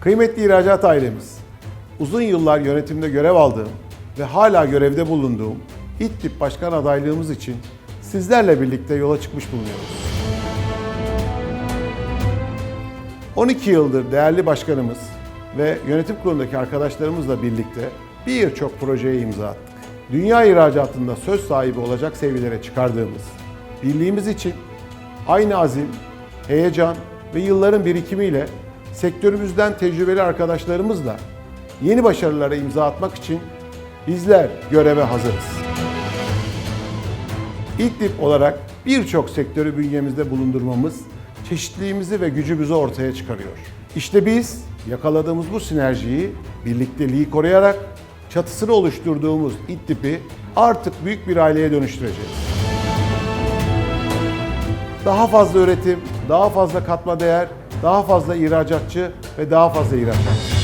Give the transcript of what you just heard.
Kıymetli ihracat ailemiz, uzun yıllar yönetimde görev aldığım ve hala görevde bulunduğum İTTİP Başkan adaylığımız için sizlerle birlikte yola çıkmış bulunuyoruz. 12 yıldır değerli başkanımız ve yönetim kurulundaki arkadaşlarımızla birlikte birçok projeye imza attık. Dünya ihracatında söz sahibi olacak seviyelere çıkardığımız, birliğimiz için aynı azim, heyecan ve yılların birikimiyle sektörümüzden tecrübeli arkadaşlarımızla yeni başarılara imza atmak için bizler göreve hazırız. İTLİP olarak birçok sektörü bünyemizde bulundurmamız çeşitliliğimizi ve gücümüzü ortaya çıkarıyor. İşte biz yakaladığımız bu sinerjiyi, birlikteliği koruyarak çatısını oluşturduğumuz İTLİP'i artık büyük bir aileye dönüştüreceğiz. Daha fazla üretim, daha fazla katma değer, daha fazla ihracatçı ve daha fazla ihracat.